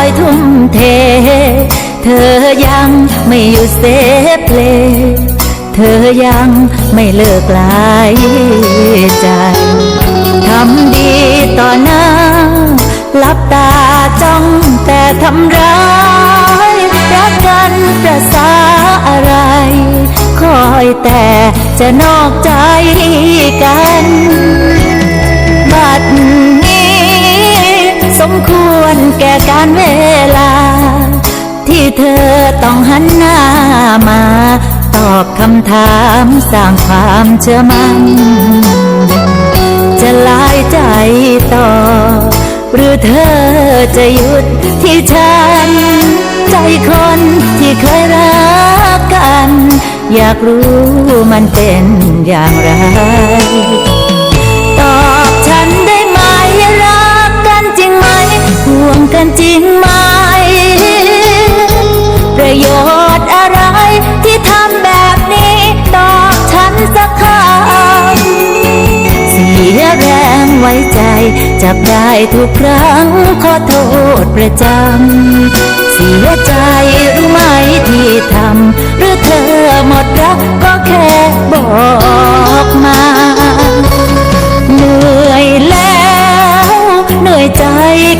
อยทุ่มเท เธอยังไม่อยู่เซฟเลเธอยังไม่เลิกลายใจ ทำดีต่อหน้าลับตาจ้องแต่ทำร้ายรักกันประสาอะไร คอยแต่จะนอกใจ การเวลา ที่เธอต้องหันหน้ามา ตอบคำถามสร้างความเชื่อมั่นจะลายใจต่อ หรือเธอจะหยุดที่ฉัน ใจคนที่เคยรักกัน อยากรู้มันเป็นอย่างไร จับได้ทุกครั้งขอโทษประจำเสียใจรู้ไหมที่ทำหรือเธอหมดรักก็แค่บอกมา เหนื่อยแล้ว เหนื่อยใจ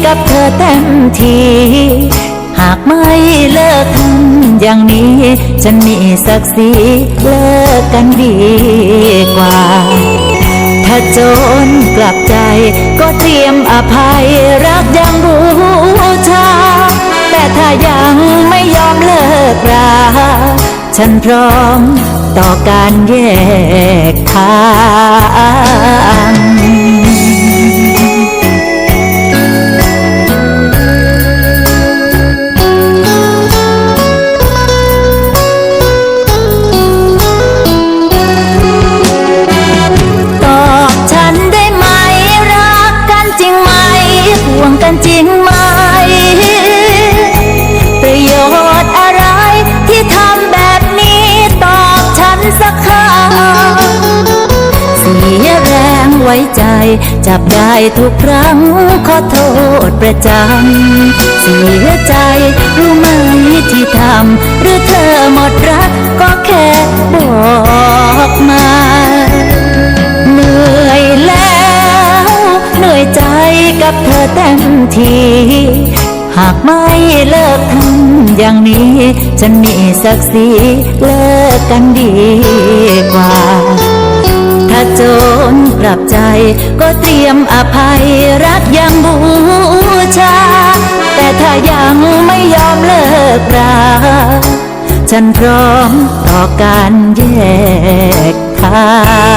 กับเธอเต็มทีหากไม่เลิกทำอย่างนี้ ฉันมีศักดิ์ศรีเลิกกันดี จนกลับใจ ก็เตรียมอภัยรักยังบูชา แต่ถ้ายังไม่ยอมเลิกราฉันพร้อมต่อการแยกทาง งกันจริงไหม ประโยชน์อะไรที่ทำแบบนี้ตอบฉันสักคำเสียแรงไว้ใจ จับได้ทุกครั้ง ขอโทษประจำเสียใจรู้ไหมที่ทำหรือเธอหมดรักก็แค่ เธอเต็มที หากไม่เลิกทำอย่างนี้ ฉันมีศักดิ์ศรีเลิกกันดีกว่า ถ้าโจรกลับใจ ก็เตรียมอภัยรักยังบูชา แต่ถ้ายังไม่ยอมเลิกราฉันพร้อมต่อการแยกทาง